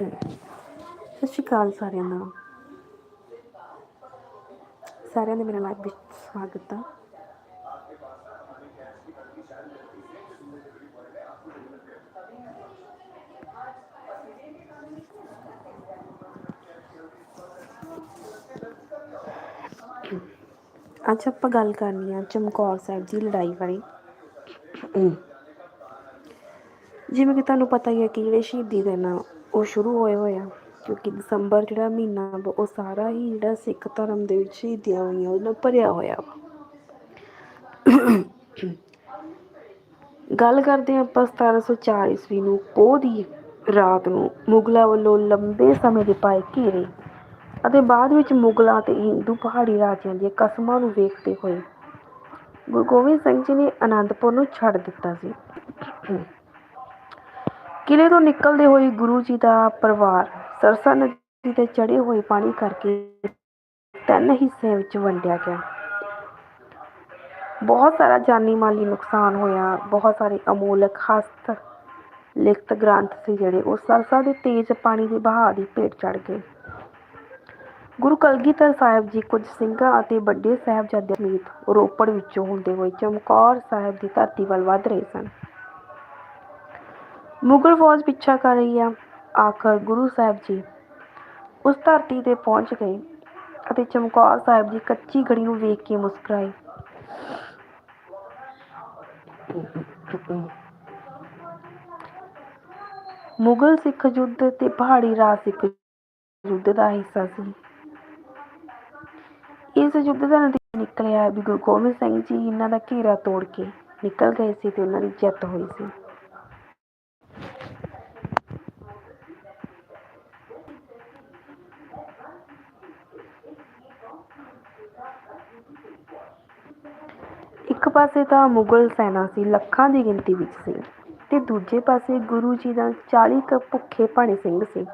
ਸਤਿ ਸ਼੍ਰੀ ਅਕਾਲ ਸਾਰਿਆਂ ਨੂੰ ਸਾਰਿਆਂ ਨੇ ਮੇਰੇ ਲਾਈਵ ਵਿੱਚ ਸਵਾਗਤ ਹੈ ਅੱਜ ਆਪਾਂ ਗੱਲ ਕਰਨੀ ਆ ਚਮਕੌਰ ਸਾਹਿਬ ਦੀ ਲੜਾਈ ਬਾਰੇ। ਜਿਵੇਂ ਕਿ ਤੁਹਾਨੂੰ ਪਤਾ ਹੀ ਹੈ ਕਿ ਜਿਹੜੇ ਸ਼ਹੀਦੀ ਦਿਨ ਆ ਉਹ ਸ਼ੁਰੂ ਹੋਏ ਹੋਏ ਆ, ਕਿਉਂਕਿ ਦਸੰਬਰ ਜਿਹੜਾ ਮਹੀਨਾ ਵਾ, ਉਹ ਸਾਰਾ ਹੀ ਜਿਹੜਾ ਸਿੱਖ ਧਰਮ ਦੇ ਵਿੱਚ ਸ਼ਹੀਦੀਆਂ ਹੋਈਆਂ ਉਹਨਾਂ ਭਰਿਆ ਹੋਇਆ ਵਾ। ਗੱਲ ਕਰਦੇ ਹਾਂ ਆਪਾਂ 1704 ਈਸਵੀ ਨੂੰ, ਪੋਹ ਦੀ ਰਾਤ ਨੂੰ, ਮੁਗਲਾਂ ਵੱਲੋਂ ਲੰਬੇ ਸਮੇਂ ਦੇ ਪਾਏ ਘੇਰੇ ਅਤੇ ਬਾਅਦ ਵਿੱਚ ਮੁਗਲਾਂ ਤੇ ਹਿੰਦੂ ਪਹਾੜੀ ਰਾਜਿਆਂ ਦੀਆਂ ਕਸਮਾਂ ਨੂੰ ਵੇਖਦੇ ਹੋਏ ਗੁਰੂ ਗੋਬਿੰਦ ਸਿੰਘ ਜੀ ਨੇ ਅਨੰਦਪੁਰ ਨੂੰ ਛੱਡ ਦਿੱਤਾ ਸੀ। ਕਿਲੇ ਤੋਂ ਨਿਕਲਦੇ ਹੋਏ ਗੁਰੂ ਜੀ ਦਾ ਪਰਿਵਾਰ ਸਰਸਾ ਨਦੀ ਤੇ ਚੜੇ ਹੋਏ ਪਾਣੀ ਕਰਕੇ ਤਿੰਨ ਹਿੱਸਿਆਂ ਵਿੱਚ ਵੰਡਿਆ ਗਿਆ। ਬਹੁਤ ਸਾਰਾ ਜਾਨੀ ਮਾਲੀ ਨੁਕਸਾਨ ਹੋਇਆ। ਬਹੁਤ ਸਾਰੇ ਅਮੋਲਕ ਹਸਤ ਲਿਖਤ ਗ੍ਰੰਥ ਸੀ ਜਿਹੜੇ ਉਹ ਸਰਸਾ ਦੇ ਤੇਜ਼ ਪਾਣੀ ਦੇ ਬਹਾਅ ਦੀ ਭੇਟ ਚੜ ਗਏ। ਗੁਰੂ ਕਲਗੀਧਰ ਸਾਹਿਬ ਜੀ ਕੁਝ ਸਿੰਘਾਂ ਅਤੇ ਵੱਡੇ ਸਾਹਿਬਜ਼ਾਦਿਆਂ ਸਮੇਤ ਰੋਪੜ ਵਿੱਚੋਂ ਹੁੰਦੇ ਹੋਏ ਚਮਕੌਰ ਸਾਹਿਬ ਦੀ ਧਰਤੀ ਵੱਲ ਵੱਧ ਰਹੇ ਸਨ। ਮੁਗਲ ਫੌਜ ਪਿੱਛਾ ਕਰ ਰਹੀ ਆ। ਆਖਰ ਗੁਰੂ ਸਾਹਿਬ ਜੀ ਉਸ ਧਰਤੀ ਤੇ ਪਹੁੰਚ ਗਏ ਅਤੇ ਚਮਕੌਰ ਸਾਹਿਬ ਦੀ ਕੱਚੀ ਗੜੀ ਨੂੰ ਵੇਖ ਕੇ ਮੁਸਕਰਾਏ। ਮੁਗਲ ਸਿੱਖ ਯੁੱਧ ਤੇ ਪਹਾੜੀ ਰਾਜ ਸਿੱਖ ਯੁੱਧ ਦਾ ਹਿੱਸਾ ਸੀ। ਇਸ ਯੁੱਧ ਦਾ ਨਤੀਜਾ ਨਿਕਲਿਆ ਵੀ ਗੁਰੂ ਗੋਬਿੰਦ ਸਿੰਘ ਜੀ ਇਹਨਾਂ ਦਾ ਘੇਰਾ ਤੋੜ ਕੇ ਨਿਕਲ ਗਏ ਸੀ ਤੇ ਉਹਨਾਂ ਦੀ ਜਿੱਤ ਹੋਈ ਸੀ। ਇੱਕ ਪਾਸੇ ਤਾਂ ਮੁਗਲ ਸੈਨਾ ਸੀ ਲੱਖਾਂ ਦੀ ਗਿਣਤੀ ਵਿੱਚ ਸੀ ਤੇ ਦੂਜੇ ਪਾਸੇ ਗੁਰੂ ਜੀ ਦਾ 40 ਕ ਭੁੱਖੇ ਭਾਣੇ ਸਿੰਘ ਸੀ।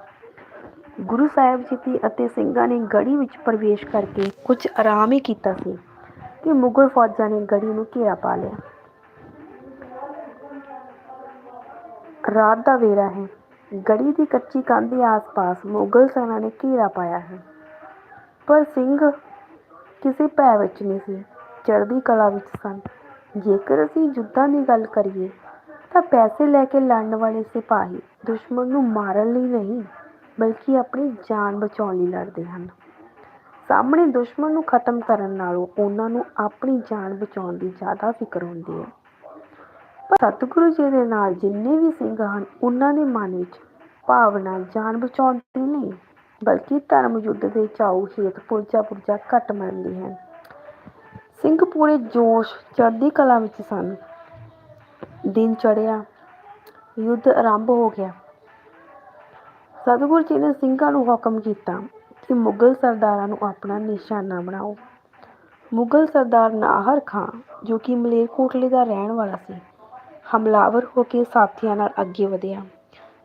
ਗੁਰੂ ਸਾਹਿਬ ਜੀ ਦੀ ਅਤੇ ਸਿੰਘਾਂ ਨੇ ਗੜੀ ਵਿੱਚ ਪ੍ਰਵੇਸ਼ ਕਰਕੇ ਕੁਝ ਆਰਾਮ ਹੀ ਕੀਤਾ ਸੀ ਕਿ ਮੁਗਲ ਫੌਜਾਂ ਨੇ ਗੜੀ ਨੂੰ ਘੇਰਾ ਪਾ ਲਿਆ। ਰਾਤ ਦਾ ਵੇਲਾ ਹੈ। ਗੜੀ ਦੀ ਕੱਚੀ ਕੰਧ ਦੇ ਆਸ-ਪਾਸ ਮੁਗਲ ਸੈਨਾ ਨੇ ਘੇਰਾ ਪਾਇਆ ਹੈ। ਪਰ ਸਿੰਘ ਕਿਸੇ ਭੈ ਵਿੱਚ ਨਹੀਂ ਸੀ। ਚੜ੍ਹਦੀ ਕਲਾ ਵਿੱਚ ਸਨ। ਜੇਕਰ ਅਸੀਂ ਯੁੱਧਾਂ ਦੀ ਗੱਲ ਕਰੀਏ, ਤਾਂ ਪੈਸੇ ਲੈ ਕੇ ਲੜਨ ਵਾਲੇ ਸਿਪਾਹੀ ਦੁਸ਼ਮਣ ਨੂੰ ਮਾਰਨ ਲਈ ਨਹੀਂ, ਬਲਕਿ ਆਪਣੀ ਜਾਨ ਬਚਾਉਣ ਲਈ ਲੜਦੇ ਹਨ। ਸਾਹਮਣੇ ਦੁਸ਼ਮਣ ਨੂੰ ਖਤਮ ਕਰਨ ਨਾਲੋਂ ਉਹਨਾਂ ਨੂੰ ਆਪਣੀ ਜਾਨ ਬਚਾਉਣ ਦੀ ਜ਼ਿਆਦਾ ਫਿਕਰ ਹੁੰਦੀ ਹੈ। ਪਰ ਸਤਿਗੁਰੂ ਜੀ ਦੇ ਨਾਲ ਜਿੰਨੇ ਵੀ ਸਿੰਘ ਹਨ, ਉਹਨਾਂ ਦੇ ਮਨ ਵਿੱਚ ਭਾਵਨਾ ਜਾਨ ਬਚਾਉਣ ਦੀ ਨਹੀਂ, ਬਲਕਿ ਧਰਮ ਯੁੱਧ ਦੇ ਚਾਉ ਹੇਤ ਪੁਰਜਾ ਪੁਰਜਾ ਘਟ ਮੰਨਦੀ ਹੈ। ਸਿੰਘ ਪੂਰੇ ਜੋਸ਼ ਚੜ੍ਹਦੀ ਕਲਾ ਵਿੱਚ ਸਨ। ਦਿਨ ਚੜ੍ਹਿਆ, ਯੁੱਧ ਆਰੰਭ ਹੋ ਗਿਆ। ਸਤਿਗੁਰੂ ਜੀ ਨੇ ਸਿੰਘਾਂ ਨੂੰ ਹੁਕਮ ਕੀਤਾ ਕਿ ਮੁਗਲ ਸਰਦਾਰਾਂ ਨੂੰ ਆਪਣਾ ਨਿਸ਼ਾਨਾ ਬਣਾਓ। ਮੁਗਲ ਸਰਦਾਰ ਨਾਹਰ ਖਾਂ, ਜੋ ਕਿ ਮਲੇਰਕੋਟਲੇ ਦਾ ਰਹਿਣ ਵਾਲਾ ਸੀ, ਹਮਲਾਵਰ ਹੋ ਕੇ ਸਾਥੀਆਂ ਨਾਲ ਅੱਗੇ ਵਧਿਆ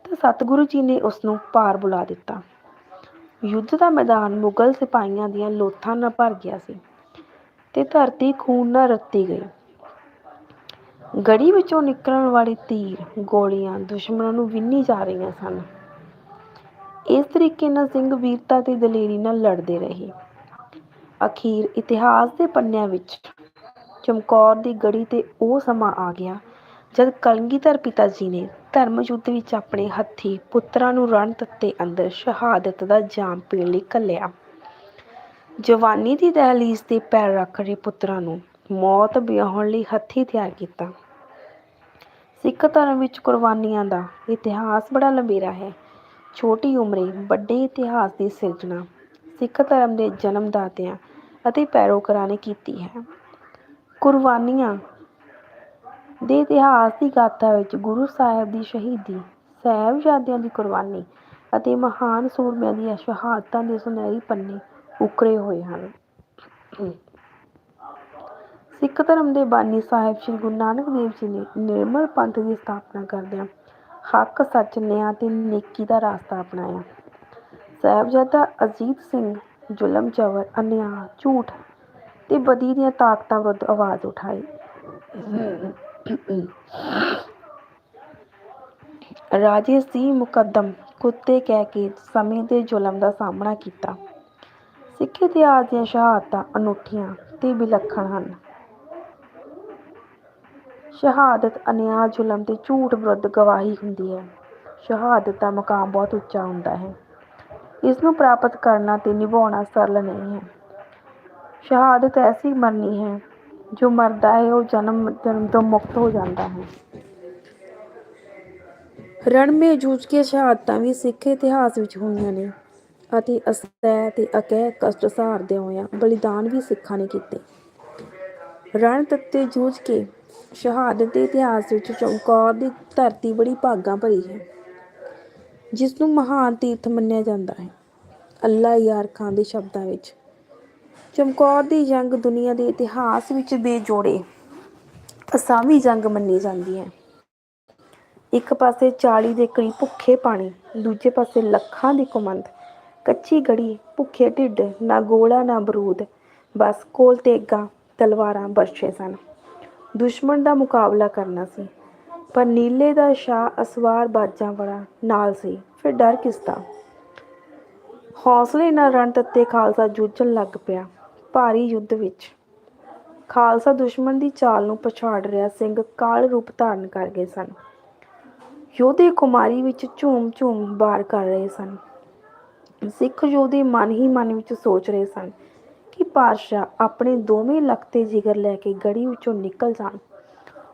ਤਾਂ ਸਤਿਗੁਰੂ ਜੀ ਨੇ ਉਸ ਨੂੰ ਪਾਰ ਬੁਲਾ ਦਿੱਤਾ। ਯੁੱਧ ਦਾ ਮੈਦਾਨ ਮੁਗਲ ਸਿਪਾਹੀਆਂ ਦੀਆਂ ਲੋਥਾਂ ਨਾਲ ਭਰ ਗਿਆ ਸੀ। ਤੇ ਧਰਤੀ ਖੂਨ ਨਾਲ ਰੱਤੀ ਗਈ। ਗੜੀ ਵਿੱਚੋਂ ਨਿਕਲਣ ਵਾਲੇ ਤੀਰ, ਗੋਲੀਆਂ, ਦੁਸ਼ਮਣਾਂ ਨੂੰ ਵਿੰਨੀ ਜਾ ਰਹੀਆਂ ਸਨ। ਇਸ ਤਰੀਕੇ ਨਾਲ ਸਿੰਘ ਵੀਰਤਾ ਤੇ ਦਲੇਰੀ ਨਾਲ ਲੜਦੇ ਰਹੇ। ਅਖੀਰ ਇਤਿਹਾਸ ਦੇ ਪੰਨਿਆਂ ਵਿੱਚ ਚਮਕੌਰ ਦੀ ਗੜੀ ਤੇ ਉਹ ਸਮਾਂ ਆ ਗਿਆ ਜਦ ਕਲਗੀਧਰ ਪਿਤਾ ਜੀ ਨੇ ਧਰਮ ਯੁੱਧ ਵਿੱਚ ਆਪਣੇ ਹੱਥੀ ਪੁੱਤਰਾਂ ਨੂੰ ਰਣ ਤੱਤੇ ਅੰਦਰ ਸ਼ਹਾਦਤ ਦਾ ਜਾਮ ਪੀਣ ਲਈ ਘੱਲਿਆ। ਜਵਾਨੀ ਦੀ ਦਹਲੀਜ਼ ਤੇ ਪੈਰ ਰੱਖ ਰਹੇ ਪੁੱਤਰਾਂ ਨੂੰ ਮੌਤ ਵਿਆਹੁਣ ਲਈ ਹੱਥੀ ਤਿਆਰ ਕੀਤਾ। ਸਿੱਖ ਧਰਮ ਵਿੱਚ ਕੁਰਬਾਨੀਆਂ ਦਾ ਇਤਿਹਾਸ ਬੜਾ ਲੰਬੇਰਾ ਹੈ। ਛੋਟੀ ਉਮਰੇ ਵੱਡੇ ਇਤਿਹਾਸ ਦੀ ਸਿਰਜਣਾ ਸਿੱਖ ਧਰਮ ਦੇ ਜਨਮਦਾਤਿਆਂ ਅਤੇ ਪੈਰੋਕਾਰਾਂ ਨੇ ਕੀਤੀ ਹੈ। ਕੁਰਬਾਨੀਆਂ ਦੇ ਇਤਿਹਾਸ ਦੀ ਗਾਥਾ ਵਿੱਚ ਗੁਰੂ ਸਾਹਿਬ ਦੀ ਸ਼ਹੀਦੀ, ਸਾਹਿਬਜ਼ਾਦਿਆਂ ਦੀ ਕੁਰਬਾਨੀ ਅਤੇ ਮਹਾਨ ਸੂਰਮਿਆਂ ਦੀਆਂ ਸ਼ਹਾਦਤਾਂ ਦੇ ਸੁਨਹਿਰੀ ਪੰਨੇ ਉਕਰੇ ਹੋਏ ਹਨ। ਸਿੱਖ ਧਰਮ ਦੇ ਬਾਨੀ ਸਾਹਿਬ ਸ੍ਰੀ ਗੁਰੂ ਨਾਨਕ ਦੇਵ ਜੀ ਨੇ ਨਿਰਮਲ ਪੰਥ ਦੀ ਸਥਾਪਨਾ ਕਰਦਿਆਂ ਹੱਕ, ਸੱਚ, ਨਿਆਂ ਤੇ ਨੇਕੀ ਦਾ ਰਾਸਤਾ ਅਪਣਾਇਆ। ਸਾਹਿਬਜ਼ਾਦਾ ਅਜੀਤ ਸਿੰਘ ਜ਼ੁਲਮ, ਜਬਰ, ਅਨਿਆਂ, ਝੂਠ ਤੇ ਬਦੀ ਦੀਆਂ ਤਾਕਤਾਂ ਵਿਰੁੱਧ ਆਵਾਜ਼ ਉਠਾਈ। ਰਾਜੇ ਸੀ ਮੁਕੱਦਮ ਕੁੱਤੇ ਕਹਿ ਕੇ ਸਮੇਂ ਦੇ ਜ਼ੁਲਮ ਦਾ ਸਾਹਮਣਾ ਕੀਤਾ। ਸਿੱਖ ਇਤਿਹਾਸ ਦੀਆਂ ਸ਼ਹਾਦਤਾਂ ਅਨੂਠੀਆਂ ਤੇ ਵਿਲੱਖਣ ਹਨ। ਸ਼ਹਾਦਤ ਅਨਿਆਂ ਜ਼ੁਲਮ ਤੇ ਝੂਠ ਵਿਰੁੱਧ ਗਵਾਹੀ ਹੁੰਦੀ ਹੈ। ਸ਼ਹਾਦਤ ਦਾ ਮਕਾਮ ਬਹੁਤ ਉੱਚਾ ਹੁੰਦਾ ਹੈ। ਇਸ ਨੂੰ ਪ੍ਰਾਪਤ ਕਰਨਾ ਤੇ ਨਿਭਾਉਣਾ ਸਰਲ ਨਹੀਂ ਹੈ। ਸ਼ਹਾਦਤ ਐਸੀ ਮਰਨੀ ਹੈ, ਜੋ ਮਰਦਾ ਹੈ, ਉਹ ਜਨਮ ਜਨਮ ਤੋਂ ਮੁਕਤ ਹੋ ਜਾਂਦਾ ਹੈ। ਰਣ ਮੇ ਜੂਝ ਕੇ ਸ਼ਹਾਦਤਾਂ ਵੀ ਸਿੱਖ ਇਤਿਹਾਸ ਵਿੱਚ ਹੋਈਆਂ ਨੇ। ਅਤੇ ਅਸਤੈ ਤੇ ਅਕਹਿ ਕਸ਼ਟ ਸਹਾਰਦੇ ਹੋਇਆ ਬਲੀਦਾਨ ਵੀ ਸਿੱਖਾਂ ਨੇ ਕੀਤੇ। ਰਣ ਤੱਤੇ ਜੂਝ ਕੇ ਸ਼ਹਾਦਤ ਦੇ ਇਤਿਹਾਸ ਵਿੱਚ ਚਮਕੌਰ ਦੀ ਧਰਤੀ ਬੜੀ ਭਾਗਾਂ ਭਰੀ ਹੈ ਜਿਸ ਨੂੰ ਮਹਾਨ ਤੀਰਥ ਮੰਨਿਆ ਜਾਂਦਾ ਹੈ। ਅੱਲਾ ਯਾਰ ਖਾਨ ਦੇ ਸ਼ਬਦਾਂ ਵਿੱਚ ਚਮਕੌਰ ਦੀ ਜੰਗ ਦੁਨੀਆ ਦੇ ਇਤਿਹਾਸ ਵਿੱਚ ਬੇਜੋੜੇ ਅਸਾਮੀ ਜੰਗ ਮੰਨੀ ਜਾਂਦੀ ਹੈ। ਇੱਕ ਪਾਸੇ 40 ਦੇ ਕਰੀਬ ਭੁੱਖੇ ਪਾਣੀ, ਦੂਜੇ ਪਾਸੇ ਲੱਖਾਂ ਦੀ ਕੁਮੰਦ ਕੱਚੀ ਗੜੀ, ਭੁੱਖੇ ਢਿੱਡ, ਨਾ ਗੋਲਾ, ਨਾ ਬਰੂਦ। ਬਸ ਕੋਲ ਤੇਗਾ ਤਲਵਾਰਾਂ ਬਰਛੇ ਸਨ। ਦੁਸ਼ਮਣ ਦਾ ਮੁਕਾਬਲਾ ਕਰਨਾ ਸੀ, ਪਰ ਨੀਲੇ ਦਾ ਸ਼ਾਹ ਅਸਵਾਰ ਬਾਜਾਂ ਵਾਲਾ ਨਾਲ ਸੀ, ਫਿਰ ਡਰ ਕਿਸ ਦਾ? ਹੌਸਲੇ ਨਾਲ ਰਣ ਤੱਤੇ ਖਾਲਸਾ ਜੂਝਣ ਲੱਗ ਪਿਆ, ਭਾਰੀ ਯੁੱਧ ਵਿੱਚ। ਖਾਲਸਾ ਦੁਸ਼ਮਣ ਦੀ ਚਾਲ ਨੂੰ ਪਛਾੜ ਰਿਹਾ ਸਿੰਘ ਕਾਲ ਰੂਪ ਧਾਰਨ ਕਰ ਗਏ ਸਨ। ਯੋਧੇ ਕੁਮਾਰੀ ਵਿੱਚ ਝੂਮ ਝੂਮ ਬਾਰ ਕਰ ਰਹੇ ਸਨ। ਸਿੱਖ ਯੋਧੇ ਮਨ ਹੀ ਮਨ ਵਿੱਚ ਸੋਚ ਰਹੇ ਸਨ ਕਿ ਪਾਤਸ਼ਾਹ ਆਪਣੇ ਦੋਵੇਂ ਲੱਖ ਤੇ ਜਿਗਰ ਲੈ ਕੇ ਗੜੀ ਵਿੱਚੋਂ ਨਿਕਲ ਜਾਣ।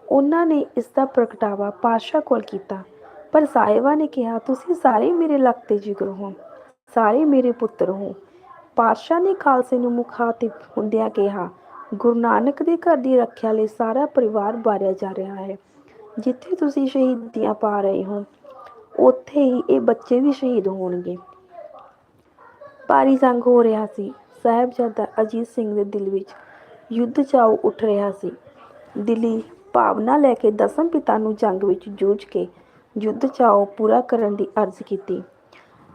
ਉਹਨਾਂ ਨੇ ਇਸ ਦਾ ਪ੍ਰਗਟਾਵਾ ਪਾਤਸ਼ਾਹ ਕੋਲ ਕੀਤਾ। ਪਰ ਸਾਹਿਬਾ ਨੇ ਕਿਹਾ, ਤੁਸੀਂ ਸਾਰੇ ਮੇਰੇ ਲੱਖ ਤੇ ਜਿਗਰ ਹੋ, ਸਾਰੇ ਮੇਰੇ ਪੁੱਤਰ ਹੋ। ਪਾਤਸ਼ਾਹ ਨੇ ਖਾਲਸੇ ਨੂੰ ਮੁਖਾਤਿਬ ਹੁੰਦਿਆਂ ਕਿਹਾ, ਗੁਰੂ ਨਾਨਕ ਦੇ ਘਰ ਦੀ ਰੱਖਿਆ ਲਈ ਸਾਰਾ ਪਰਿਵਾਰ ਬਾਰਿਆ ਜਾ ਰਿਹਾ ਹੈ। ਜਿੱਥੇ ਤੁਸੀਂ ਸ਼ਹੀਦੀਆਂ ਪਾ ਰਹੇ ਹੋ, ਉੱਥੇ ਹੀ ਇਹ ਬੱਚੇ ਵੀ ਸ਼ਹੀਦ ਹੋਣਗੇ। ਭਾਰੀ ਜੰਗ ਹੋ ਰਿਹਾ ਸੀ। ਸਾਹਿਬਜ਼ਾਦਾ ਅਜੀਤ ਸਿੰਘ ਦੇ ਦਿਲ ਵਿੱਚ ਯੁੱਧ ਚਾਉ ਉੱਠ ਰਿਹਾ ਸੀ। ਦਿੱਲੀ ਭਾਵਨਾ ਲੈ ਕੇ ਦਸਮ ਪਿਤਾ ਨੂੰ ਜੰਗ ਵਿੱਚ ਜੂਝ ਕੇ ਯੁੱਧ ਚਾਉ ਪੂਰਾ ਕਰਨ ਦੀ ਅਰਜ਼ ਕੀਤੀ।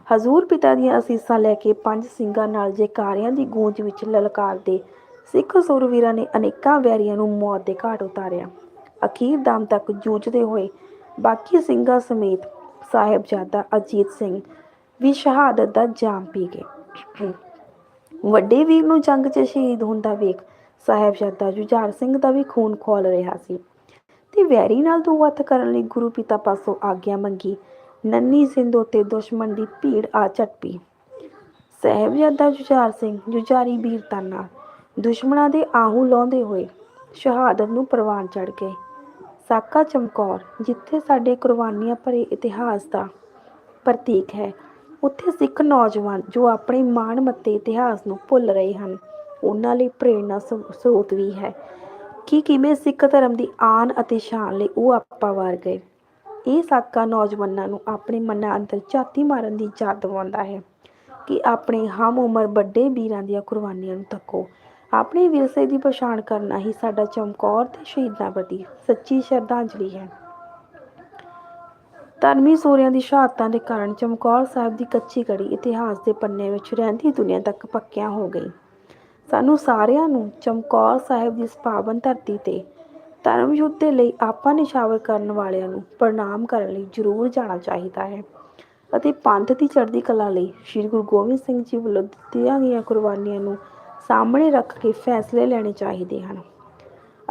ਹਜ਼ੂਰ ਪਿਤਾ ਦੀਆਂ ਅਸੀਸਾਂ ਲੈ ਕੇ ਪੰਜ ਸਿੰਘਾਂ ਨਾਲ ਜੈਕਾਰਿਆਂ ਦੀ ਗੂੰਜ ਵਿੱਚ ਲਲਕਾਰਦੇ ਸਿੱਖ ਸੂਰਵੀਰਾਂ ਨੇ ਅਨੇਕਾਂ ਵੈਰੀਆਂ ਨੂੰ ਮੌਤ ਦੇ ਘਾਟ ਉਤਾਰਿਆ। ਅਖੀਰ ਦਮ ਤੱਕ ਜੂਝਦੇ ਹੋਏ ਬਾਕੀ ਸਿੰਘਾਂ ਸਮੇਤ ਸਾਹਿਬਜ਼ਾਦਾ ਅਜੀਤ ਸਿੰਘ ਵੀ ਸ਼ਹਾਦਤ ਦਾ ਜਾਮ ਪੀ ਗਏ। ਵੱਡੇ ਵੀਰ ਨੂੰ ਜੰਗ 'ਚ ਸ਼ਹੀਦ ਹੁੰਦਾ ਵੇਖ ਸਾਹਿਬਜ਼ਾਦਾ ਜੁਝਾਰ ਸਿੰਘ ਦਾ ਵੀ ਖੂਨ ਖੋਲ ਰਿਹਾ ਸੀ ਤੇ ਵੈਰੀ ਨਾਲ ਦੋ ਹੱਥ ਕਰਨ ਲਈ ਗੁਰੂ ਪਿਤਾ ਪਾਸੋਂ ਆਗਿਆ ਮੰਗੀ। ਨੰਨੀ ਸਿੰਧੋ ਤੇ ਦੁਸ਼ਮਣ ਦੀ ਭੀੜ ਆ ਝਟਪੀ। ਪਈ ਸਾਹਿਬਜ਼ਾਦਾ ਜੁਝਾਰ ਸਿੰਘ, ਜੁਝਾਰੀ ਵੀਰਤਾ ਨਾਲ ਦੁਸ਼ਮਣਾਂ ਦੇ ਆਹੂ ਲਾਉਂਦੇ ਹੋਏ ਸ਼ਹਾਦਤ ਨੂੰ ਪ੍ਰਵਾਨ ਚੜ ਗਏ। ਸਾਕਾ ਚਮਕੌਰ, ਜਿੱਥੇ ਸਾਡੇ ਕੁਰਬਾਨੀਆਂ ਭਰੇ ਇਤਿਹਾਸ ਦਾ ਪ੍ਰਤੀਕ ਹੈ ਉੱਥੇ ਸਿੱਖ ਨੌਜਵਾਨ ਜੋ ਆਪਣੇ ਮਾਣ ਮੱਤੇ ਇਤਿਹਾਸ ਨੂੰ ਭੁੱਲ ਰਹੇ ਹਨ, ਉਹਨਾਂ ਲਈ ਪ੍ਰੇਰਣਾ ਸਰੋਤ ਵੀ ਹੈ। ਕਿ ਕਿਵੇਂ ਸਿੱਖ ਧਰਮ ਦੀ ਆਨ ਅਤੇ ਸ਼ਾਨ ਲਈ ਉਹ ਆਪਾ ਵਾਰ ਗਏ। ਇਹ ਸਾਕਾ ਨੌਜਵਾਨਾਂ ਨੂੰ ਆਪਣੇ ਮਨਾਂ ਅੰਦਰ ਝਾਤੀ ਮਾਰਨ ਦੀ ਯਾਦ ਦਿਵਾਉਂਦਾ ਹੈ ਕਿ ਆਪਣੇ ਹਮ ਉਮਰ ਵੱਡੇ ਵੀਰਾਂ ਦੀਆਂ ਕੁਰਬਾਨੀਆਂ ਨੂੰ ਤੱਕੋ। ਆਪਣੇ ਵਿਰਸੇ ਦੀ ਪਛਾਣ ਕਰਨਾ ਹੀ ਸਾਡਾ ਚਮਕੌਰ ਤੇ ਸ਼ਹੀਦਾਂ ਪ੍ਰਤੀ ਸੱਚੀ ਸ਼ਰਧਾਂਜਲੀ ਹੈ। ਧਰਮੀ ਸੂਰਿਆਂ ਦੀ ਸ਼ਹਾਦਤਾਂ ਦੇ ਕਾਰਨ ਚਮਕੌਰ ਸਾਹਿਬ ਦੀ ਕੱਚੀ ਕੜੀ ਇਤਿਹਾਸ ਦੇ ਪੰਨੇ ਵਿੱਚ ਰਹਿੰਦੀ ਦੁਨੀਆ ਤੱਕ ਪੱਕਿਆਂ ਹੋ ਗਈ। ਸਾਨੂੰ ਸਾਰਿਆਂ ਨੂੰ ਚਮਕੌਰ ਸਾਹਿਬ ਦੀ ਇਸ ਪਾਵਨ ਧਰਤੀ ਤੇ ਧਰਮ ਯੁੱਧ ਦੇ ਲਈ ਆਪਾਂ ਨਿਸ਼ਾਵਰ ਕਰਨ ਵਾਲਿਆਂ ਨੂੰ ਪ੍ਰਣਾਮ ਕਰਨ ਲਈ ਜ਼ਰੂਰ ਜਾਣਾ ਚਾਹੀਦਾ ਹੈ ਅਤੇ ਪੰਥ ਦੀ ਚੜ੍ਹਦੀ ਕਲਾ ਲਈ ਸ੍ਰੀ ਗੁਰੂ ਗੋਬਿੰਦ ਸਿੰਘ ਜੀ ਵੱਲੋਂ ਦਿੱਤੀਆਂ ਗਈਆਂ ਕੁਰਬਾਨੀਆਂ ਨੂੰ ਸਾਹਮਣੇ ਰੱਖ ਕੇ ਫੈਸਲੇ ਲੈਣੇ ਚਾਹੀਦੇ ਹਨ।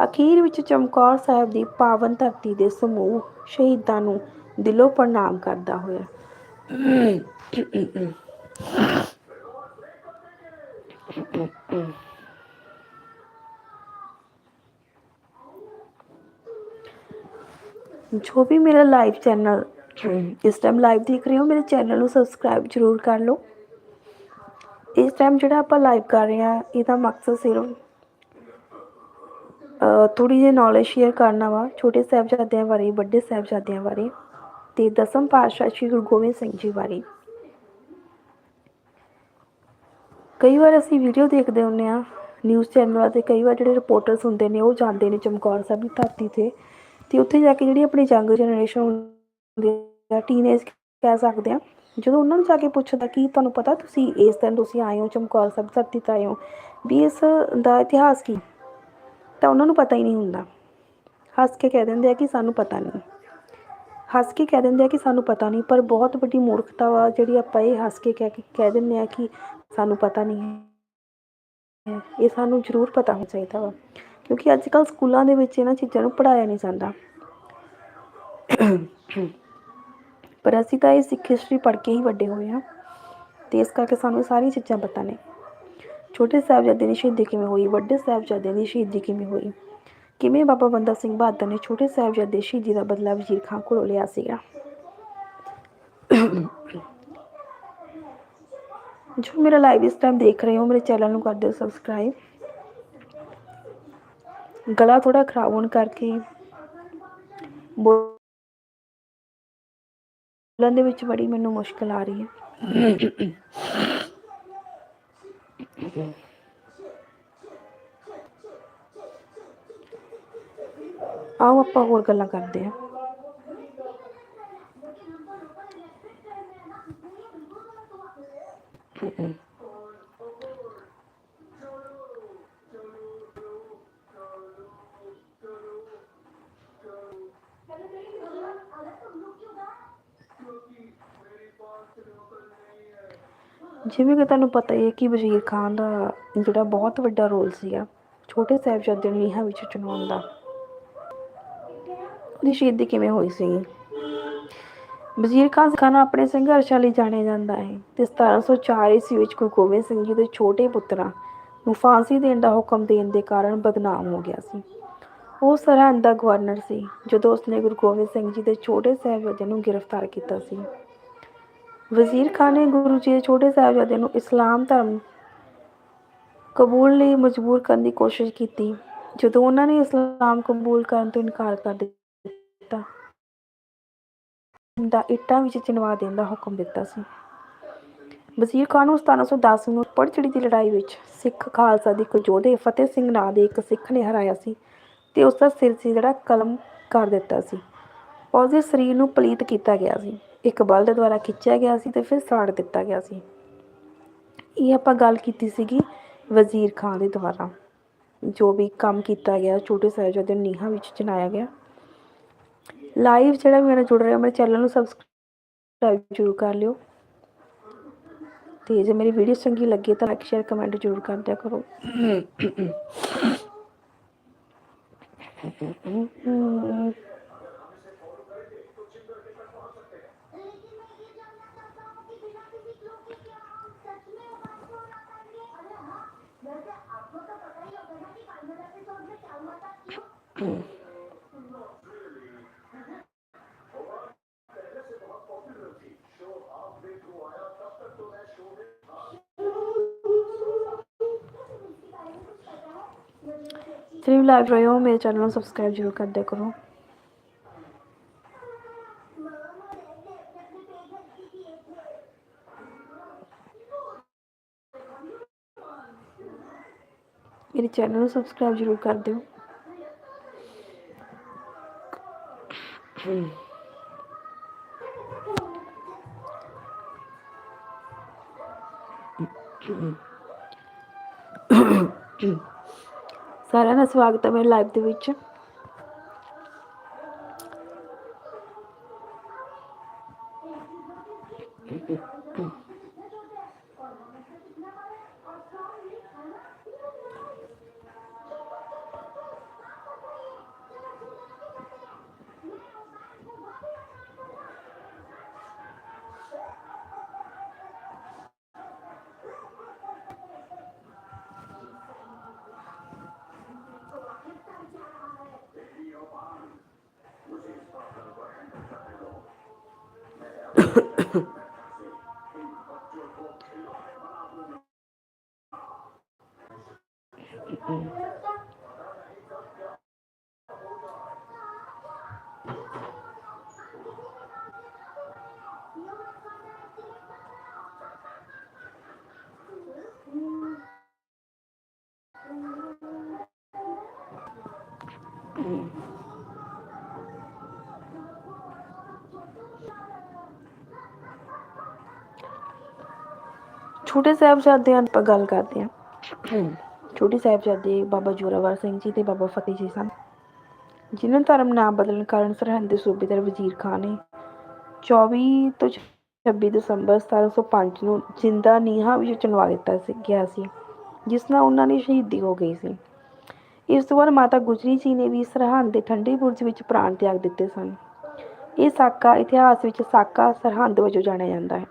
ਅਖੀਰ ਵਿੱਚ ਚਮਕੌਰ ਸਾਹਿਬ ਦੀ ਪਾਵਨ ਧਰਤੀ ਦੇ ਸਮੂਹ ਸ਼ਹੀਦਾਂ ਨੂੰ ਦਿਲੋਂ ਪ੍ਰਣਾਮ ਕਰਦਾ ਹੋਇਆ। ਜੋ ਵੀ ਮੇਰਾ ਲਾਈਵ ਚੈਨਲ ਇਸ ਟਾਈਮ ਲਾਈਵ ਦੇਖ ਰਹੇ ਹੋ, ਮੇਰੇ ਚੈਨਲ ਨੂੰ ਸਬਸਕ੍ਰਾਈਬ ਜ਼ਰੂਰ ਕਰ ਲਓ। ਇਸ ਟਾਈਮ ਜਿਹੜਾ ਆਪਾਂ ਲਾਈਵ ਕਰ ਰਹੇ ਹਾਂ, ਇਹਦਾ ਮਕਸਦ ਸਿਰਫ ਥੋੜੀ ਜਿਹੀ ਨੌਲੇਜ ਸ਼ੇਅਰ ਕਰਨਾ ਵਾ, ਛੋਟੇ ਸਾਹਿਬਜ਼ਾਦਿਆਂ ਬਾਰੇ, ਵੱਡੇ ਸਾਹਿਬਜ਼ਾਦਿਆਂ ਬਾਰੇ। ਤੇ ਦਸਮ ਪਾਤਸ਼ਾਹ ਸ਼੍ਰੀ ਗੁਰੂ ਗੋਬਿੰਦ ਸਿੰਘ ਜੀ ਬਾਰੇ। ਕਈ ਵਾਰ ਅਸੀਂ ਵੀਡੀਓ ਦੇਖਦੇ ਹੁੰਨੇ ਆ ਨਿਊਜ਼ ਚੈਨਲਾਂ ਤੇ ਕਈ ਵਾਰ ਜਿਹੜੇ ਰਿਪੋਰਟਰਸ ਹੁੰਦੇ ਨੇ, ਉਹ ਜਾਂਦੇ ਨੇ ਚਮਕੌਰ ਸਾਹਿਬ ਦੀ ਧਰਤੀ ਤੇ ਤੇ ਉੱਥੇ ਜਾ ਕੇ ਜਿਹੜੀ ਆਪਣੀ ਯੰਗ ਜਨਰੇਸ਼ਨ ਹੁੰਦੀ ਆ ਟੀਨੇਜ ਕਹਿ ਸਕਦੇ ਆ ਜਦੋਂ ਉਹਨਾਂ ਨੂੰ ਜਾ ਕੇ ਪੁੱਛਦਾ, ਕਿ ਤੁਹਾਨੂੰ ਪਤਾ ਤੁਸੀਂ ਇਸ ਦਿਨ ਤੁਸੀਂ ਆਏ ਹੋ, ਚਮਕੌਰ ਸਾਹਿਬ ਧਰਤੀ ਤੇ ਆਏ ਹੋ? ਵੀ ਇਸ ਦਾ ਇਤਿਹਾਸ ਕੀ? ਤਾਂ ਉਹਨਾਂ ਨੂੰ ਪਤਾ ਹੀ ਨਹੀਂ ਹੁੰਦਾ। ਹੱਸ ਕੇ ਕਹਿ ਦਿੰਦੇ ਆ ਕਿ ਸਾਨੂੰ ਪਤਾ ਨਹੀਂ। ਹੱਸ ਕੇ ਕਹਿ ਦਿੰਦੇ ਆ ਕਿ ਸਾਨੂੰ ਪਤਾ ਨਹੀਂ, ਪਰ ਬਹੁਤ ਵੱਡੀ ਮੂਰਖਤਾ ਵਾ ਜਿਹੜੀ ਆਪਾਂ ਇਹ ਹੱਸ ਕੇ ਕਹਿ ਕੇ ਕਹਿ ਦਿੰਦੇ ਆ ਕਿ ਸਾਨੂੰ ਪਤਾ ਨਹੀਂ ਹੈ। ਇਹ ਸਾਨੂੰ ਜ਼ਰੂਰ ਪਤਾ ਹੋਣਾ ਚਾਹੀਦਾ ਵਾ, ਕਿਉਂਕਿ ਅੱਜ ਕੱਲ੍ਹ ਸਕੂਲਾਂ ਦੇ ਵਿੱਚ ਇਹਨਾਂ ਚੀਜ਼ਾਂ ਨੂੰ ਪੜ੍ਹਾਇਆ ਨਹੀਂ ਜਾਂਦਾ। ਪਰ ਅਸੀਂ ਤਾਂ ਇਹ ਸਿੱਖ ਹਿਸਟਰੀ ਪੜ੍ਹ ਕੇ ਹੀ ਵੱਡੇ ਹੋਏ ਹਾਂ, ਤੇ ਇਸ ਕਰਕੇ ਸਾਨੂੰ ਇਹ ਸਾਰੀਆਂ ਚੀਜ਼ਾਂ ਪਤਾ ਨੇ। ਛੋਟੇ ਸਾਹਿਬਜ਼ਾਦੇ ਦੀ ਸ਼ਹੀਦੀ ਕਿਵੇਂ ਹੋਈ, ਵੱਡੇ ਸਾਹਿਬਜ਼ਾਦੇ ਦੀ ਸ਼ਹੀਦੀ ਕਿਵੇਂ ਹੋਈ? ਕਿਵੇਂ ਬਾਬਾ ਬੰਦਾ ਸਿੰਘ ਬਹਾਦਰ ਨੇ ਛੋਟੇ ਸਾਹਿਬਜ਼ਾਦੇ ਸ਼ਹੀਦੀ ਦਾ ਬਦਲਾ ਵਜ਼ੀਰ ਖਾਂ ਕੋਲੋਂ ਲਿਆ ਸੀਗਾ? ਜੋ ਮੇਰਾ ਲਾਈਵ ਇਸ ਟਾਈਮ ਦੇਖ ਰਹੇ ਹੋ, ਮੇਰੇ ਚੈਨਲ ਨੂੰ ਕਰ ਦਿਓ ਸਬਸਕ੍ਰਾਈਬ ਗਲਾ ਥੋੜਾ ਖਰਾਬ ਹੋਣ ਕਰਕੇ ਬੋਲਣ ਦੇ ਵਿੱਚ ਬੜੀ ਮੈਨੂੰ ਮੁਸ਼ਕਲ ਆ ਰਹੀ ਹੈ। ਆਓ ਆਪਾਂ ਹੋਰ ਗੱਲਾਂ ਕਰਦੇ ਹਾਂ। ਜਿਵੇਂ ਕਿ ਤੁਹਾਨੂੰ ਪਤਾ ਹੀ ਹੈ ਕਿ ਵਜ਼ੀਰ ਖਾਨ ਦਾ ਜਿਹੜਾ ਬਹੁਤ ਵੱਡਾ ਰੋਲ ਸੀਗਾ, ਛੋਟੇ ਸਾਹਿਬਜ਼ਾਦੇ ਨੂੰ ਨੀਹਾਂ ਵਿੱਚ ਚੁਣਾਉਣ ਦਾ। ਉਹਦੀ ਸ਼ਹੀਦੀ ਕਿਵੇਂ ਹੋਈ ਸੀ? ਵਜ਼ੀਰ ਖਾਨ ਖਾਨਾ ਆਪਣੇ ਸੰਘਰਸ਼ਾਂ ਲਈ ਜਾਣਿਆ ਜਾਂਦਾ ਹੈ ਤੇ 1704 ਈਸਵੀ ਵਿੱਚ ਗੁਰੂ ਗੋਬਿੰਦ ਸਿੰਘ ਜੀ ਦੇ ਛੋਟੇ ਪੁੱਤਰਾਂ ਨੂੰ ਫਾਂਸੀ ਦੇਣ ਦਾ ਹੁਕਮ ਦੇਣ ਦੇ ਕਾਰਨ ਬਦਨਾਮ ਹੋ ਗਿਆ ਸੀ। ਉਹ ਸਰਹੰਦ ਦਾ ਗਵਰਨਰ ਸੀ, ਜਦੋਂ ਉਸਨੇ ਗੁਰੂ ਗੋਬਿੰਦ ਸਿੰਘ ਜੀ ਦੇ ਛੋਟੇ ਸਾਹਿਬਜ਼ਾਦੇ ਨੂੰ ਗ੍ਰਿਫਤਾਰ ਕੀਤਾ ਸੀ। ਵਜ਼ੀਰ ਖਾਨ ਨੇ ਗੁਰੂ ਜੀ ਦੇ ਛੋਟੇ ਸਾਹਿਬਜ਼ਾਦੇ ਨੂੰ ਇਸਲਾਮ ਧਰਮ ਕਬੂਲ ਲਈ ਮਜਬੂਰ ਕਰਨ ਦੀ ਕੋਸ਼ਿਸ਼ ਕੀਤੀ, ਜਦੋਂ ਉਹਨਾਂ ਨੇ ਇਸਲਾਮ ਕਬੂਲ ਕਰਨ ਤੋਂ ਇਨਕਾਰ ਕਰ ਦਿੱਤਾ। ਦਾ ਇੱਟਾਂ ਵਿੱਚ ਚਿਣਵਾ ਦੇਣ ਦਾ ਹੁਕਮ ਦਿੱਤਾ ਸੀ। ਵਜ਼ੀਰ ਖਾਨ ਨੂੰ 1710 ਨੂੰ ਪੜਚੜੀ ਦੀ ਲੜਾਈ ਵਿੱਚ ਸਿੱਖ ਖਾਲਸਾ ਦੇ ਇੱਕ ਯੋਧੇ ਫਤਿਹ ਸਿੰਘ ਨਾਂ ਦੇ ਇੱਕ ਸਿੱਖ ਨੇ ਹਰਾਇਆ ਸੀ ਤੇ ਉਸ ਦਾ ਸਿਰ ਸੀ ਜਿਹੜਾ ਕਲਮ ਕਰ ਦਿੱਤਾ ਸੀ। ਉਸ ਦੇ ਸਰੀਰ ਨੂੰ ਪਲੀਤ ਕੀਤਾ ਗਿਆ ਸੀ। ਇੱਕ ਬਲਦ ਦੁਆਰਾ ਖਿੱਚਿਆ ਗਿਆ ਸੀ ਤੇ ਫਿਰ ਸਾੜ ਦਿੱਤਾ ਗਿਆ ਸੀ। ਇਹ ਆਪਾਂ ਗੱਲ ਕੀਤੀ ਸੀਗੀ ਵਜ਼ੀਰ ਖਾਨ ਦੇ ਦੁਆਰਾ। ਜੋ ਵੀ ਕੰਮ ਕੀਤਾ ਗਿਆ, ਛੋਟੇ ਸਾਹਿਬਜ਼ਾਦੇ ਨੀਹਾਂ ਵਿੱਚ ਚਿਣਾਇਆ ਗਿਆ। ਲਾਈਵ ਜਿਹੜਾ ਮੇਰਾ ਜੁੜ ਰਿਹਾ, ਮੇਰੇ ਚੈਨਲ ਨੂੰ ਸਬਸਕ੍ਰਾਈਬ ਜ਼ਰੂਰ ਕਰ ਲਿਓ। ਤੇ ਜੇ ਮੇਰੀ ਵੀਡੀਓ ਚੰਗੀ ਲੱਗੀ ਤਾਂ ਲਾਈਕ ਸ਼ੇਅਰ ਕਮੈਂਟ ਜ਼ਰੂਰ ਕਰ। ਦਿਆ ਕਰੋ ਜਿਵੇਂ ਲਾਈਵ ਰਹੇ ਹੋ ਮੇਰੇ ਚੈਨਲ ਨੂੰ ਸਬਸਕ੍ਰਾਈਬ ਜ਼ਰੂਰ ਕਰ ਦਿਆ ਕਰੋ ਮੇਰੇ ਚੈਨਲ ਨੂੰ ਸਬਸਕ੍ਰਾਈਬ ਜ਼ਰੂਰ ਕਰ ਦਿਓ ਸਾਰਿਆਂ ਦਾ ਸਵਾਗਤ ਹੈ ਮੇਰੇ ਲਾਈਵ ਦੇ ਵਿੱਚ। ਛੋਟੇ ਸਾਹਿਬਜ਼ਾਦਿਆਂ ਦੀ ਆਪਾਂ ਗੱਲ ਕਰਦੇ ਹਾਂ। ਛੋਟੇ ਸਾਹਿਬਜ਼ਾਦੇ ਬਾਬਾ ਜੋਰਾਵਰ ਸਿੰਘ ਜੀ ਤੇ ਬਾਬਾ ਫਤਿਹ ਜੀ ਸਨ। ਜਿਨ੍ਹਾਂ ਧਰਮ ਨਾ ਬਦਲਣ ਕਾਰਨ ਸਰਹੰਦ ਦੇ ਸੂਬੇਦਾਰ ਵਜ਼ੀਰ ਖਾਨ ਨੇ 24 ਤੋਂ 26 ਦਸੰਬਰ 1705 ਨੂੰ ਜਿੰਦਾ ਨੀਹਾਂ ਵਿੱਚ ਚਿਣਵਾ ਦਿੱਤਾ ਸੀ ਗਿਆ ਸੀ ਜਿਸ ਨਾਲ ਉਹਨਾਂ ਦੀ ਸ਼ਹੀਦੀ ਹੋ ਗਈ ਸੀ। ਇਸ ਤੋਂ ਬਾਅਦ ਮਾਤਾ ਗੁਜਰੀ ਜੀ ਨੇ ਵੀ ਸਰਹੰਦ ਦੇ ਠੰਡੇ ਬੁਰਜ ਵਿੱਚ ਪ੍ਰਾਣ ਤਿਆਗ ਦਿੱਤੇ ਸਨ। ਇਹ ਸਾਕਾ ਇਤਿਹਾਸ ਵਿੱਚ ਸਾਕਾ ਸਰਹੰਦ ਵਜੋਂ ਜਾਣਿਆ ਜਾਂਦਾ ਹੈ।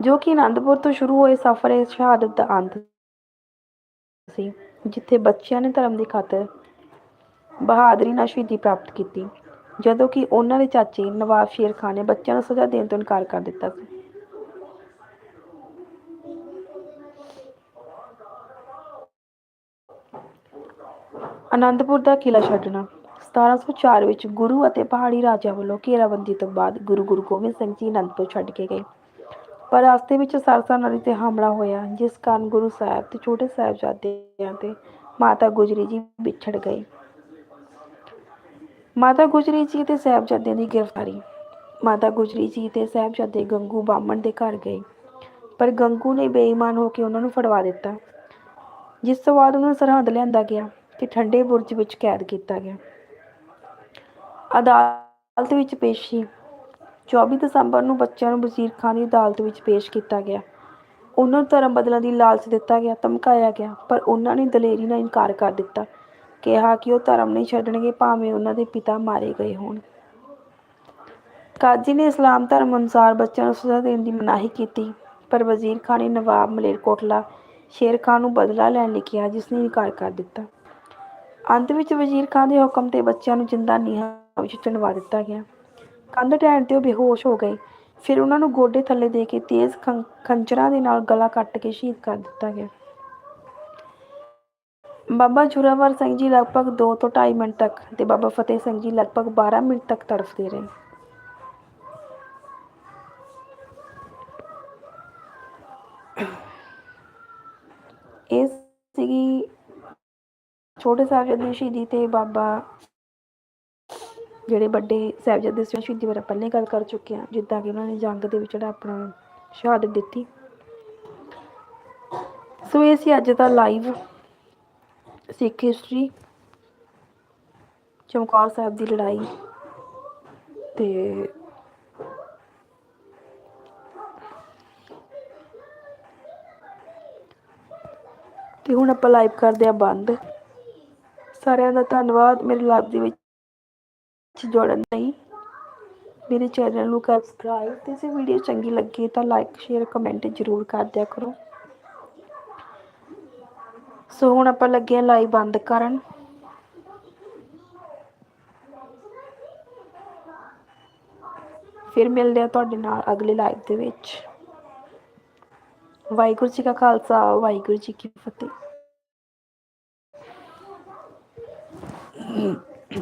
ਜੋ ਕਿ ਅਨੰਦਪੁਰ ਤੋਂ ਸ਼ੁਰੂ ਹੋਏ ਸਫ਼ਰ ਇਹ ਸ਼ਹਾਦਤ ਦਾ ਅੰਤ ਸੀ, ਜਿੱਥੇ ਬੱਚਿਆਂ ਨੇ ਧਰਮ ਦੀ ਖਾਤਰ ਬਹਾਦਰੀ ਨਾਲ ਸ਼ਹੀਦੀ ਪ੍ਰਾਪਤ ਕੀਤੀ, ਜਦੋਂ ਕਿ ਉਹਨਾਂ ਦੇ ਚਾਚੇ ਨਵਾਬ ਸ਼ੇਰ ਖਾਨ ਨੇ ਬੱਚਿਆਂ ਨੂੰ ਸਜ਼ਾ ਦੇਣ ਤੋਂ ਇਨਕਾਰ ਕਰ ਦਿੱਤਾ ਸੀ। ਅਨੰਦਪੁਰ ਦਾ ਕਿਲਾ ਛੱਡਣਾ 1704 ਵਿੱਚ ਗੁਰੂ ਅਤੇ ਪਹਾੜੀ ਰਾਜਿਆਂ ਵੱਲੋਂ ਘੇਰਾਬੰਦੀ ਤੋਂ ਬਾਅਦ ਗੁਰੂ ਗੁਰੂ ਗੋਬਿੰਦ ਸਿੰਘ ਜੀ ਅਨੰਦਪੁਰ ਛੱਡ ਕੇ ਗਏ। ਪਰ ਰਸਤੇ ਵਿੱਚ ਸਰਸਾ ਨਦੀ ਤੇ ਹਮਲਾ ਹੋਇਆ, ਜਿਸ ਕਾਰਨ ਗੁਰੂ ਸਾਹਿਬ ਤੇ ਛੋਟੇ ਸਾਹਿਬਜ਼ਾਦਿਆਂ ਤੇ ਮਾਤਾ ਗੁਜਰੀ ਜੀ ਵਿਛੜ ਗਏ। ਮਾਤਾ ਗੁਜਰੀ ਜੀ ਤੇ ਸਾਹਿਬਜ਼ਾਦਿਆਂ ਦੀ ਗ੍ਰਿਫਤਾਰੀ। ਮਾਤਾ ਗੁਜਰੀ ਜੀ ਤੇ ਸਾਹਿਬਜ਼ਾਦੇ ਗੰਗੂ ਬਾਮਣ ਦੇ ਘਰ ਗਏ, ਪਰ ਗੰਗੂ ਨੇ ਬੇਈਮਾਨ ਹੋ ਕੇ ਉਹਨਾਂ ਨੂੰ ਫੜਵਾ ਦਿੱਤਾ, ਜਿਸ ਤੋਂ ਬਾਅਦ ਉਹਨਾਂ ਨੂੰ ਸਰਹੰਦ ਲਿਆਂਦਾ ਗਿਆ ਤੇ ਠੰਡੇ ਬੁਰਜ ਵਿੱਚ ਕੈਦ ਕੀਤਾ ਗਿਆ। ਅਦਾਲਤ ਵਿੱਚ ਪੇਸ਼ੀ 24 ਦਸੰਬਰ ਨੂੰ ਬੱਚਿਆਂ ਨੂੰ ਵਜ਼ੀਰ ਖਾਨ ਦੀ ਅਦਾਲਤ ਵਿੱਚ ਪੇਸ਼ ਕੀਤਾ ਗਿਆ। ਉਹਨਾਂ ਨੂੰ ਧਰਮ ਬਦਲਣ ਦੀ ਲਾਲਚ ਦਿੱਤਾ ਗਿਆ, ਧਮਕਾਇਆ ਗਿਆ, ਪਰ ਉਹਨਾਂ ਨੇ ਦਲੇਰੀ ਨਾਲ ਇਨਕਾਰ ਕਰ ਦਿੱਤਾ। ਕਿਹਾ ਕਿ ਉਹ ਧਰਮ ਨਹੀਂ ਛੱਡਣਗੇ, ਭਾਵੇਂ ਉਹਨਾਂ ਦੇ ਪਿਤਾ ਮਾਰੇ ਗਏ ਹੋਣ। ਕਾਜੀ ਨੇ ਇਸਲਾਮ ਧਰਮ ਅਨੁਸਾਰ ਬੱਚਿਆਂ ਨੂੰ ਸਜ਼ਾ ਦੇਣ ਦੀ ਮਨਾਹੀ ਕੀਤੀ, ਪਰ ਵਜ਼ੀਰ ਖਾਨ ਨੇ ਨਵਾਬ ਮਲੇਰਕੋਟਲਾ ਸ਼ੇਰ ਖਾਨ ਨੂੰ ਬਦਲਾ ਲੈਣ ਲਈ ਕਿਹਾ, ਜਿਸ ਨੇ ਇਨਕਾਰ ਕਰ ਦਿੱਤਾ। ਅੰਤ ਵਿੱਚ ਵਜ਼ੀਰ ਖਾਨ ਦੇ ਹੁਕਮ ਤੇ ਬੱਚਿਆਂ ਨੂੰ ਜਿੰਦਾ ਨੀਹਾਂ ਵਿੱਚ ਚਿਣਵਾ ਦਿੱਤਾ ਗਿਆ। ਕੰਧ ਢਹਿਣ ਤੇ ਉਹ ਬੇਹੋਸ਼ ਹੋ ਗਏ। ਫਿਰ ਉਹਨਾਂ ਨੂੰ ਗੋਡੇ ਥੱਲੇ ਦੇ ਕੇ ਤੇਜ਼ ਖੰਜਰਾਂ ਦੇ ਨਾਲ ਗਲਾ ਕੱਟ ਕੇ ਸ਼ਹੀਦ ਕਰ ਦਿੱਤਾ ਗਿਆ। ਬਾਬਾ ਜੁਰਾਵਰ ਸਿੰਘ ਜੀ ਲਗਭਗ 2 ਤੋਂ 2.5 ਮਿੰਟ ਤੱਕ ਤੇ ਬਾਬਾ ਫਤਿਹ ਸਿੰਘ ਜੀ ਲਗਭਗ 12 ਮਿੰਟ ਤੱਕ ਤੜਫਦੇ ਰਹੇ। ਇਹ ਸੀਗੀ ਛੋਟੇ ਸਾਹਿਬਜ਼ਾਦੇ ਦੀ ਸ਼ਹੀਦੀ ਤੇ ਬਾਬਾ ਜਿਹੜੇ ਵੱਡੇ ਸਾਹਿਬਜ਼ਾਦੇ ਸੀ ਸ਼ਹੀਦੀ ਬਾਰੇ ਪਹਿਲਾਂ ਹੀ ਗੱਲ ਕਰ ਚੁੱਕੇ ਹਾਂ, ਜਿੱਦਾਂ ਕਿ ਉਹਨਾਂ ਨੇ ਜੰਗ ਦੇ ਵਿੱਚ ਜਿਹੜਾ ਆਪਣਾ ਸ਼ਹਾਦਤ ਦਿੱਤੀ। ਸੋ ਇਹ ਸੀ ਅੱਜ ਦਾ ਲਾਈਵ ਸਿੱਖ ਹਿਸਟਰੀ ਚਮਕੌਰ ਸਾਹਿਬ ਦੀ ਲੜਾਈ ਤੇ ਤੇ ਹੁਣ ਆਪਾਂ ਲਾਈਵ ਕਰਦੇ ਆ ਬੰਦ। ਸਾਰਿਆਂ ਦਾ ਧੰਨਵਾਦ, ਮੇਰੇ ਲਾਈਵ ਦੇ ਵਿੱਚ ਜੋੜਨ ਲਈ। ਮੇਰੇ ਚੈਨਲ ਨੂੰ ਕਰ ਸਬਸਕ੍ਰਾਈਬ ਤੇ ਜੇ ਵੀਡੀਓ ਚੰਗੀ ਲੱਗੀ ਤਾਂ ਲਾਈਕ ਸ਼ੇਅਰ ਕਮੈਂਟ ਜ਼ਰੂਰ ਕਰ ਦਿਆ ਕਰੋ। ਸੋ ਹੁਣ ਆਪਾਂ ਲੱਗੇ ਆ ਲਾਈਵ ਬੰਦ ਕਰਨ। ਫਿਰ ਮਿਲਦੇ ਆ ਤੁਹਾਡੇ ਨਾਲ ਅਗਲੇ ਲਾਈਵ ਦੇ ਵਿੱਚ। ਵਾਹਿਗੁਰੂ ਜੀ ਕਾ ਖਾਲਸਾ, ਵਾਹਿਗੁਰੂ ਜੀ ਕੀ ਫਤਿਹ।